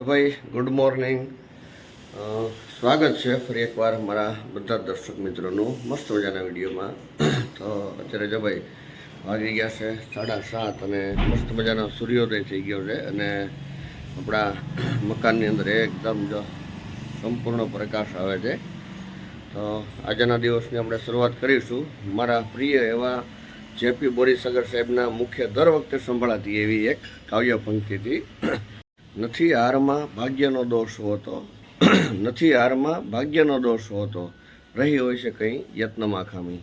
ભાઈ good morning સ્વાગત છે ફરી એકવાર મારા બધા દર્શક મિત્રોનું. મસ્ત મજાના વિડીયોમાં. તો અત્યારે જો ભાઈ, વાગી ગયા છે સાડા સાત અને મસ્ત મજાનો સૂર્યોદય થઈ ગયો છે અને આપણા મકાનની અંદર એકદમ જો સંપૂર્ણ પ્રકાશ આવે છે. તો આજના દિવસની આપણે શરૂઆત કરીશું. મારા પ્રિય એવા જેપી બોરીસાગર સાહેબના મુખ્ય દર વખતે સંભળાતી એવી એક કાવ્ય પંક્તિથી નથી હારમાં ભાગ્યનો દોષ હોતો, નથી હારમાં ભાગ્યનો દોષ હોતો, રહી હોય છે કંઈ યત્નમાં ખામી.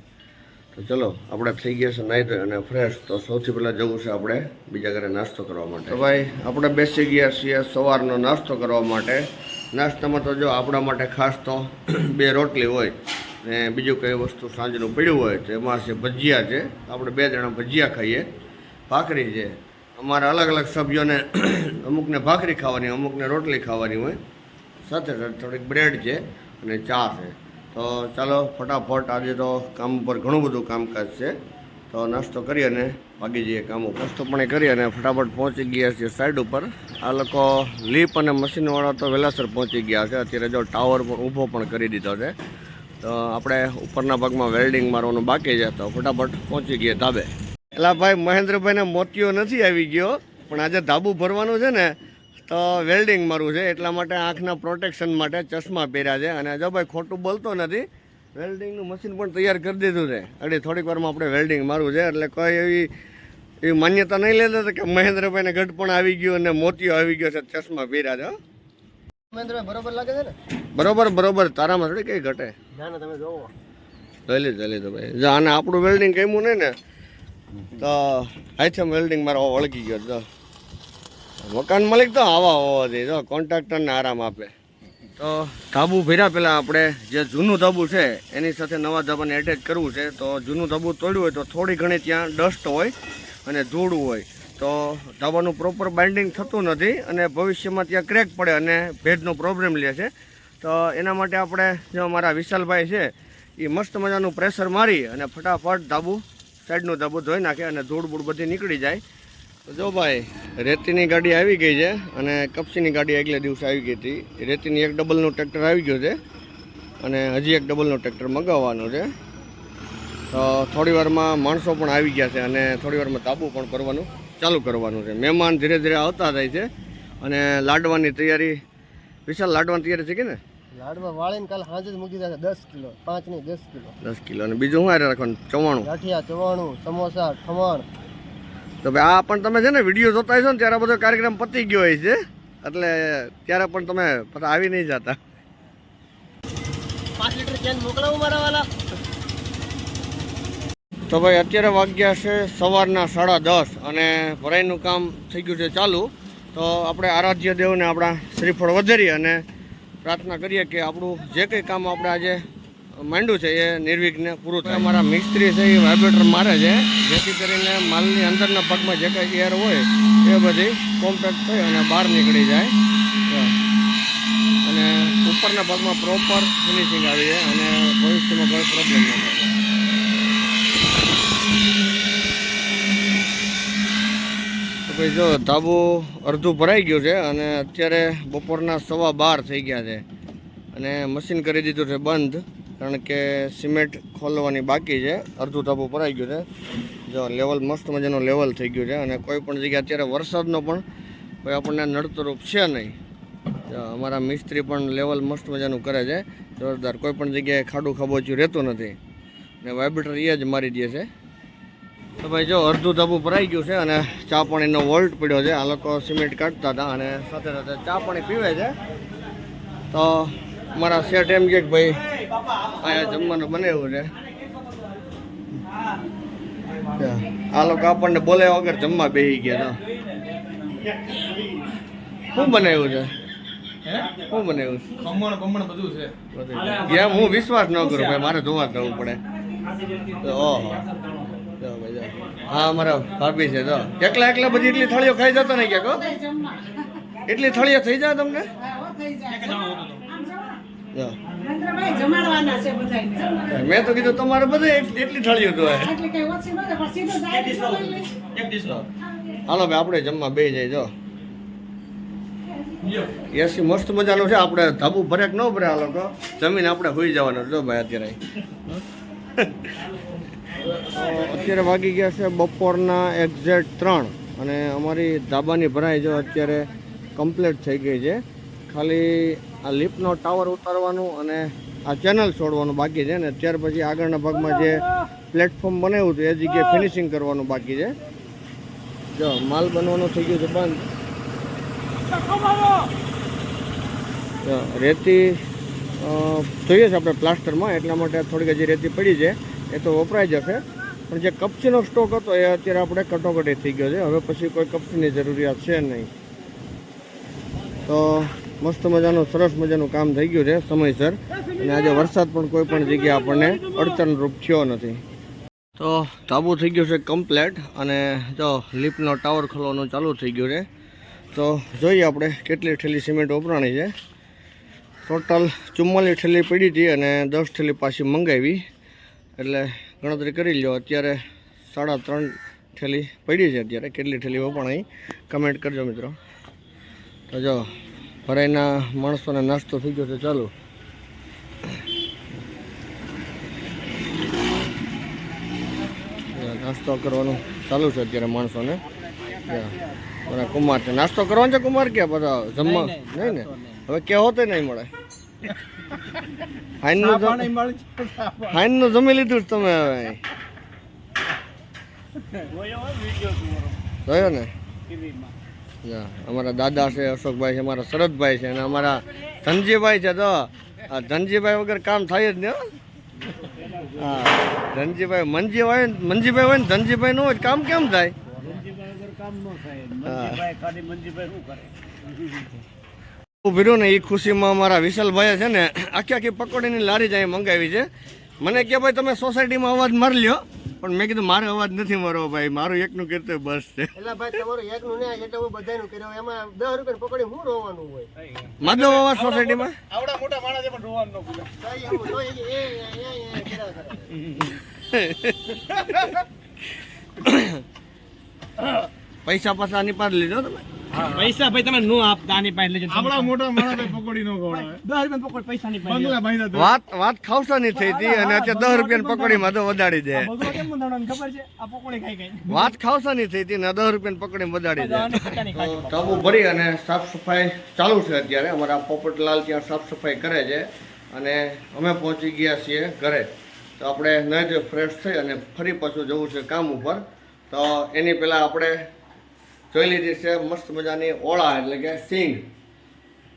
તો ચલો, આપણે થઈ ગયા છે નાહી અને ફ્રેશ તો સૌથી પહેલાં જવું છે આપણે બીજા ઘરે નાસ્તો કરવા માટે. ભાઈ, આપણે બેસી ગયા છીએ સવારનો નાસ્તો કરવા માટે. નાસ્તામાં તો જો આપણા માટે ખાસ તો બે રોટલી હોય ને બીજું કઈ વસ્તુ સાંજનું પડ્યું હોય તો એમાં છે ભજીયા છે. આપણે બે જણા ભજીયા ખાઈએ. ભાખરી છે. અમારા અલગ અલગ સભ્યોને અમુકને ભાખરી ખાવાની, અમુકને રોટલી ખાવાની હોય. સાથે સાથે થોડીક બ્રેડ છે અને ચા છે. તો ચાલો, ફટાફટ આજે તો કામ ઉપર ઘણું બધું કામકાજ છે. તો નાસ્તો કરી અને ભાગી જઈએ કામ ઉપર નાસ્તો પણ કરી અને ફટાફટ પહોંચી ગયા છીએ સાઈડ ઉપર. આ લોકો લીપ અને મશીનવાળા તો વહેલાસર પહોંચી ગયા છે. અત્યારે જો ટાવર પર ઊભો પણ કરી દીધો છે. તો આપણે ઉપરના ભાગમાં વેલ્ડિંગ મારવાનું બાકી છે. તો ફટાફટ પહોંચી ગયા ધાબે. એલા ભાઈ મહેન્દ્રભાઈને મોતિયો નથી આવી ગયો પણ આજે ધાબુ ભરવાનું છે ને તો વેલ્ડિંગ મારવું છે એટલા માટે આંખના પ્રોટેક્શન માટે ચશ્મા પહેર્યા છે. અને જો ભાઈ ખોટું બોલતો નથી. વેલ્ડિંગનું મશીન પણ તૈયાર કરી દીધું છે. એટલે થોડીક વારમાં આપણે વેલ્ડિંગ મારું છે એટલે કોઈ એવી એવી માન્યતા નહીં લેતા કે મહેન્દ્રભાઈને ગઢ પણ આવી ગયો અને મોતિયો આવી ગયો છે ચશ્મા પહેર્યા છે મહેન્દ્રભાઈ બરોબર લાગે છે ને? બરોબર બરોબર તારામાં થોડી કઈ ઘટે? ના ના તમે જોવો. જોઈ લીધું તો ભાઈ. જો આને આપણું વેલ્ડિંગ કેમું નહીં ને તો હાથેમ વેલ્ડિંગ મારો વળગી ગયો તો. મકાન માલિક તો આવા હોવા જોઈએ કોન્ટ્રાક્ટરને આરામ આપે. તો ધાબુ ભર્યા પહેલાં આપણે જે જૂનું ધાબુ છે, એની સાથે નવા ધાબાને એટેચ કરવું છે. તો જૂનું ધાબુ તોડ્યું હોય તો થોડી ઘણી ત્યાં ડસ્ટ હોય અને ધૂળું હોય. તો ધાબાનું પ્રોપર બાઇન્ડિંગ થતું નથી અને ભવિષ્યમાં ત્યાં ક્રેક પડે અને ભેજનો પ્રોબ્લેમ લે છે. તો એના માટે આપણે, જો અમારા વિશાલભાઈ છે એ મસ્ત મજાનું પ્રેશર મારી અને ફટાફટ ધાબુ સાઈડનું ધાબો ધોઈ નાખે અને ધૂળ બૂળ બધી નીકળી જાય. તો જો ભાઈ, રેતીની ગાડી આવી ગઈ છે અને કપસીની ગાડી આગલે દિવસે આવી ગઈ હતી. રેતીની એક ડબલનું ટ્રેક્ટર આવી ગયું છે અને હજી એક ડબલનું ટ્રેક્ટર મગાવવાનું છે. તો થોડી વારમાં માણસો પણ આવી ગયા છે અને થોડી વારમાં તાબુ પણ કરવાનું ચાલુ કરવાનું છે. મહેમાન ધીરે ધીરે આવતા થાય છે અને લાડવાની તૈયારી, વિશાલ લાડવાની તૈયારી થઈ કે ને? લાડવા વાળીને કાલ સાંજે જ મૂકી દીધા દસ કિલો. પાંચ નહીં દસ કિલો. દસ કિલો. અને બીજું શું હારે રાખવાનું? ચવાણું? ગાંઠિયા ચવાણું સમોસા ખમણ. તો ભાઈ આ પણ તમે છે ને વીડિયો જોતા હશો ને ત્યારે બધો કાર્યક્રમ પતી ગયો હોય છે. એટલે ત્યારે પણ તમે પછી આવી નહીં જતા. પાંચ લીટર કેન મોકલાવું મારા વાલા? તો ભાઈ અત્યારે વાગ્યા છે સવારના સાડા દસ અને ભરાઈનું કામ થઈ ગયું છે ચાલુ. તો આપણે આરાધ્ય દેવને આપણા શ્રીફળ વધારી અને પ્રાર્થના કરીએ કે આપણું જે કંઈ કામ આપણે આજે માંડ્યું છે એ નિર્વિઘ્ને પૂરું થાય. અમારા મિસ્ત્રી છે એ વાઇબ્રેટર મારે છે. જેથી કરીને માલની અંદરના ભાગમાં જે કંઈ એર હોય એ બધી કોમ્પેક્ટ થઈ અને બહાર નીકળી જાય. અને ઉપરના ભાગમાં પ્રોપર ફિનિશિંગ આવી જાય અને ભવિષ્યમાં કોઈ પ્રોબ્લેમ ન થાય. ભાઈ, જો ધાબુ અડધું ભરાઈ ગયું છે અને અત્યારે બપોરના સવા બાર થઈ ગયા છે. અને મશીન કરી દીધું છે બંધ, કારણ કે સિમેન્ટ ખોલવાની બાકી છે. અડધું ધાબુ ભરાઈ ગયું છે. જો લેવલ, મસ્ત મજાનું લેવલ થઈ ગયું છે. અને કોઈ પણ જગ્યાએ અત્યારે વરસાદનો પણ કોઈ આપણને નડતરૂપ છે નહીં. અમારા મિસ્ત્રી પણ લેવલ મસ્ત મજાનું કરે છે. જોરદાર, કોઈ પણ જગ્યાએ ખાડું ખાબોચ્યું રહેતું નથી. અને વાઇબ્રેટર એ જ મારી દે છે. તો ભાઈ જો અડધું ધાબુ ભરાઈ ગયું છે અને ચા પાણીનો વોલ્ટ પડ્યો છે. આ લોકો સિમેન્ટ કાઢતા હતા અને સાથે સાથે ચા પાણી પીવે છે. તો મારા શેઠ એમ કે ભાઈ અહીંયા જમવાનું બનાવ્યું છે. આ લોકો આપણને બોલે વગર જમવા બેસી ગયા તો શું બનાવ્યું છે? શું બનાવ્યું છે? ખમણ બમણ બધું છે. જેમ હું વિશ્વાસ ન કરું ભાઈ મારે જોવા જવું પડે. તો ઓહો. જો ભાઈ જો. હા, અમારા ભાભી છે તો એકલા એકલા બધી એટલી થાળીઓ ખાઈ જતો નહીં ક્યાંક? એટલી થાળીઓ થઈ જાય તમને જો. મેં તો કીધું તમારે બધે એટલી થળીઓ તો હાલો, ભાઈ, આપણે જમવા બે જાય, જો એસી મસ્ત મજાનું છે, આપણે ધાબુ ભરે ન ભરે આ લોકો જમીન આપણે હોઈ જવાનું, જો, ભાઈ, અત્યારે અત્યારે વાગી ગયા છે બપોરના એક્ઝેક્ટ ત્રણ અને અમારી ધાબાની ભરાઈ જો અત્યારે કમ્પ્લીટ થઈ ગઈ છે. ખાલી આ લિફ્ટનો ટાવર ઉતારવાનું અને આ ચેનલ છોડવાનું બાકી છે ને ત્યાર પછી આગળના ભાગમાં જે પ્લેટફોર્મ બનાવ્યું હતું, એ જગ્યાએ ફિનિશિંગ કરવાનું બાકી છે. જો, માલ બનવાનું થઈ ગયું છે બંધ. રેતી જોઈએ છે આપણે પ્લાસ્ટરમાં એટલા માટે થોડીક હજી રેતી પડી છે. એ તો વપરાઈ જશે. પણ જે કપચીનો સ્ટોક હતો એ અત્યારે આપણે કટોકટી થઈ ગયો છે. હવે પછી કોઈ કપચીની જરૂરિયાત છે નહીં. તો મસ્ત મજાનું, સરસ મજાનું કામ થઈ ગયું છે સમયસર. અને આજે વરસાદ પણ કોઈ પણ જગ્યાએ આપણને અડચણરૂપ થયો નથી. તો ધાબુ થઈ ગયું છે કમ્પ્લેટ અને જો લિફ્ટનો ટાવર ખોલવાનું ચાલુ થઈ ગયું છે. તો જોઈએ આપણે કેટલી ઠેલી સિમેન્ટ વપરાણી છે. ટોટલ ચુમ્માલીસ ઠેલી પડી હતી અને દસ ઠેલી પાછી મંગાવી. એટલે ગણતરી કરી લો અત્યારે સાડા ત્રણ ઠેલી પડી છે અત્યારે. કેટલી ઠેલી વપરાણી કમેન્ટ કરજો મિત્રો. તો જો ભરાઈના માણસોને નાસ્તો થઈ ગયો છે ચાલુ. નાસ્તો કરવાનું ચાલુ છે અત્યારે માણસોને. મને કુમાર છે. નાસ્તો કરવાનો છે કુમાર કે? બધા જમવા નહીં ને? હવે કે તો નહીં મળે. હાઈનનું જમ- જમી લીધું તમે હવે. જોયો ને? અમારા દાદા છે અશોકભાઈ છે અમારા શરદભાઈ છે અને અમારા ધનજીભાઈ છે તો આ ધનજીભાઈ વગર કામ થાય જ ને હા. ધનજીભાઈ મનજીભાઈ હોય ને- મંજીભાઈ હોય ને ધનજીભાઈ ન હોય તો કામ કેમ થાય? ઊભી રહ્યો ને એ ખુશીમાં અમારા વિશાલભાઈએ છે ને આખી આખી પકોડીની લારી જાય મંગાવી છે મને કે ભાઈ તમે સોસાયટીમાં અવાજ મારી લ્યો પણ મેં કીધું મારે અવાજ નથી મારવો ભાઈ મારું એકનું કીધું બસ છે એટલે ભાઈ તમારું એકનું નહીં એટલે હું બધાનું કર્યું એમાં દસ રૂપિયા પકડી હું રોવાનું હોય માધવ અવાજ સોસાયટીમાં એ- એ કર્યા કરે. પૈસા પાછા આની પાર લીધો તમે પૈસા ભાઈ તમે નો આપતા આની પાસે લેજો. આપણા મોટા માણસ પકોડી નો ખવડાવે. દસ રૂપિયા પકોડી પૈસા ની પાસે બંગલા ભાઈ ના વાત વાત ખાવસાની થઈ હતી અને અત્યારે દસ રૂપિયાની પકોડી તો વધારી દે. બધું કેમ બંધાવવાનું ખબર છે? આ પકોડી ખાઈ ખાઈ. વાત ખાવસાની થઈ હતી ને દસ રૂપિયાની પકોડી વધારી દે. ટાબુ ભરી અને સાફ સફાઈ ચાલુ છે અત્યારે. અમારા પોપટલાલ ત્યાં સાફ સફાઈ કરે છે અને અમે પહોંચી ગયા છીએ ઘરે. તો આપણે નહીં ફ્રેશ થઈ અને ફરી પાછું જવું છે કામ ઉપર. તો એની પહેલાં આપણે જોઈ લીધી છે? મસ્ત મજાની ઓળા એટલે કે સિંગ.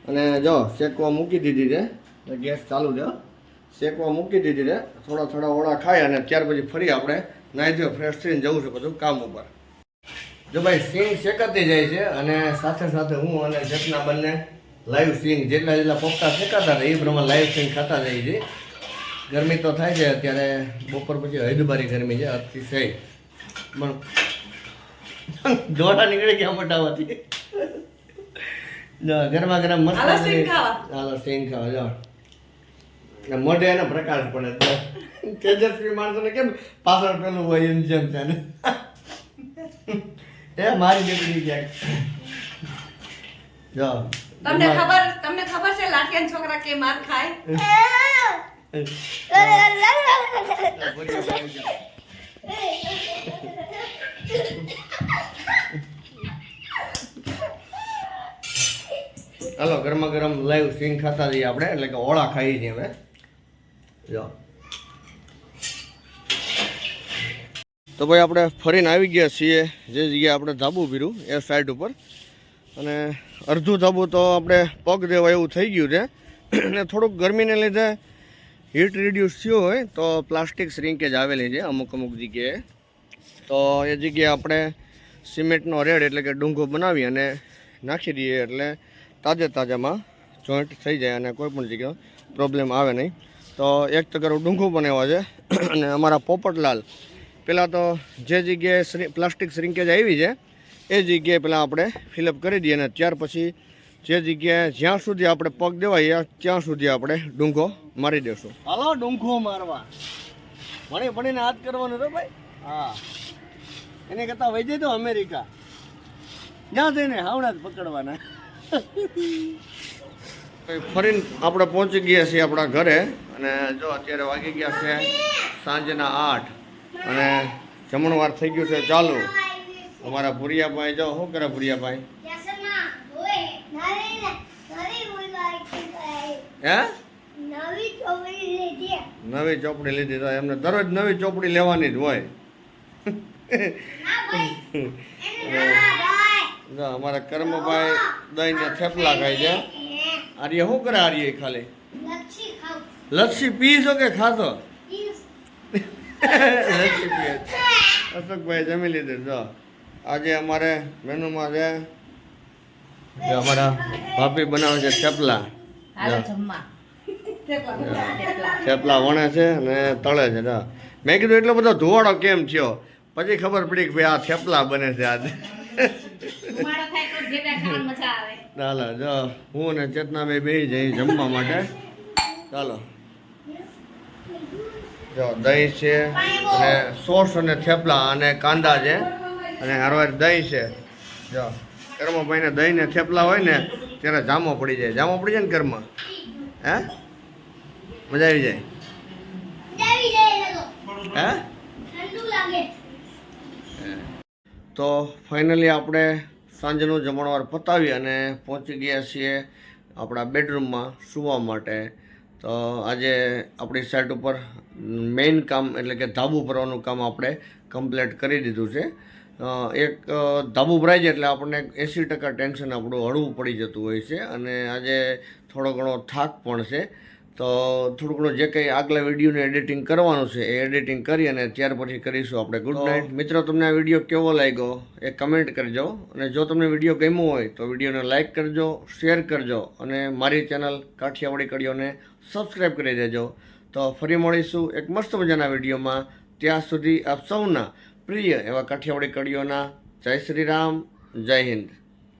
અને જો શેકવા મૂકી દીધી છે. એટલે ગેસ ચાલુ છે. શેકવા મૂકી દીધી છે. થોડા થોડા ઓળા ખાઈ અને ત્યાર પછી ફરી આપણે ધોઈ ફ્રેશ થઈને જવું છે બધું કામ ઉપર. જો ભાઈ, સિંગ શેકાતી જાય છે અને સાથે સાથે હું અને જતના બંને લાઈવ સિંગ જેટલા જેટલા પોપટા શેકાતા હતા, એ પ્રમાણે લાઈવ સિંગ ખાતા જઈએ છીએ. ગરમી તો થાય છે અત્યારે, બપોર પછી હૈદબારી ગરમી છે, અતિશય. પણ દોડા નીકળે ક્યાં મોટામાંથી જો ગરમા ગરમ મસ્ત હાલો સિંગ મજાની- ખાવા. હાલો ખાવા જો મોઢે એને પ્રકાશ પડે તેજસ્વી માણસોને કેમ પાછળ પેલું હોય એમ જેમ છે ને એ મારી દીકરી ક્યાંક જો તમને ખબર તમને ખબર છે લાઠિયાન છોકરા કે માર ખાય હાલો, ગરમા ગરમ લાઈવ સિંગ ખાતા જઈએ આપણે, એટલે કે ઓળા ખાઈ છીએ હવે જો. તો ભાઈ આપણે ફરીને આવી ગયા છીએ, જે જગ્યાએ આપણે ધાબુ પીરું એ સાઈડ ઉપર. અને અડધું ધાબુ તો આપણે પગ દેવા એવું થઈ ગયું છે. અને થોડુંક ગરમીને લીધે હીટ રિડ્યુસ થયું હોય, તો પ્લાસ્ટિક શ્રિંકેજ આવેલી છે અમુક અમુક જગ્યાએ. તો એ જગ્યાએ આપણે સિમેન્ટનો રેડ એટલે કે ડુંગો બનાવી અને નાખી દઈએ, એટલે તાજે તાજામાં જોઈન્ટ થઈ જાય અને કોઈ પણ જગ્યાએ પ્રોબ્લેમ આવે નહીં. તો એક તગારું ડુંગું એવા છે અને અમારા પોપટલાલ પહેલાં તો જે જગ્યાએ પ્લાસ્ટિક શ્રિંકેજ આવી છે, એ જગ્યાએ પહેલાં આપણે ફિલઅપ કરી દઈએ અને ત્યાર પછી જે જગ્યાએ જ્યાં સુધી આપણે પગ દેવાય ત્યાં સુધી આપણે ડુંગો મારી દેશું. હાલો, ડુંગો મારવા. ભણી ભણીને હાથ કરવાનો તો ભાઈ? હા. એને કરતાં વહી જઈ તો અમેરિકા. જ્યાં જઈને હાવડા જ પકડવાના. ફરીને આપણે પહોંચી ગયા છીએ આપણા ઘરે અને જો અત્યારે વાગી ગયા છે સાંજના આઠ અને જમણવાર થઈ ગયું છે ચાલુ. અમારા ભુરિયાભાઈ, જો શું કરે ભુરિયાભાઈ? હે? નવી ચોપડી લીધી તો એમને દરરોજ નવી ચોપડી લેવાની જ હોય. અમારા કર્મભાઈ દહીં ને થેપલા ખાય છે. આર્ય શું કરે આર્ય ખાલી? લચ્છી પીશો કે ખાશો લસ્સી પીએ અશોકભાઈ જમી લીધું. જો આજે અમારે મેનુમાં છે જે અમારા ભાભી બનાવે છે થેપલા. થેપલા. થેપલા વણે છે અને તળે છે. મેં કીધું એટલો બધો ધુવાડો કેમ થયો? પછી ખબર પડી કે ભાઈ આ થેપલા બને છે આજે. ધુમાડો થાય તો ઢેબરા ખાવાની મજા આવે. ચાલો જો હું અને ચેતનાભાઈ બે જઈ જમવા માટે. ચાલો. જો દહીં છે અને સોસ અને થેપલા અને કાંદા છે અને હરવાર દહીં છે. જો કર્મભાઈને દહીં ને થેપલા હોય ને ત્યારે જામો પડી જાય. જામો પડી જાય ને કર્મ હે? મજા આવી જાય? હે? તો ફાઇનલી આપણે સાંજનું જમણવાર પતાવી અને પહોંચી ગયા છીએ આપણા બેડરૂમમાં સૂવા માટે. તો આજે આપણી સાઈડ ઉપર મેઇન કામ એટલે કે ધાબુ ભરવાનું કામ આપણે કમ્પ્લીટ કરી દીધું છે. એક ધાબુ ભરાય છે એટલે આપણને એંસી ટકા ટેન્શન આપણું હળવું પડી જતું હોય છે અને આજે થોડો ઘણો થાક પણ છે. તો થોડું ઘણું જે કંઈ આગલા વિડીયોનું એડિટિંગ કરવાનું છે એ એડિટિંગ કરી અને ત્યાર પછી કરીશું આપણે. ગુડ નાઇટ મિત્રો તમને આ વીડિયો કેવો લાગ્યો? એ કમેન્ટ કરજો. અને જો તમને વીડિયો ગમ્યો હોય તો વિડીયોને લાઇક કરજો શેર કરજો. અને મારી ચેનલ કાઠિયાવાડી કડીઓને સબસ્ક્રાઈબ કરી દેજો. તો ફરી મળીશું એક મસ્ત મજાના વિડીયોમાં. ત્યાં સુધી આપ સૌના પ્રિય એવા કાઠિયાવાડી કડીઓના જય શ્રી રામ જય હિન્દ.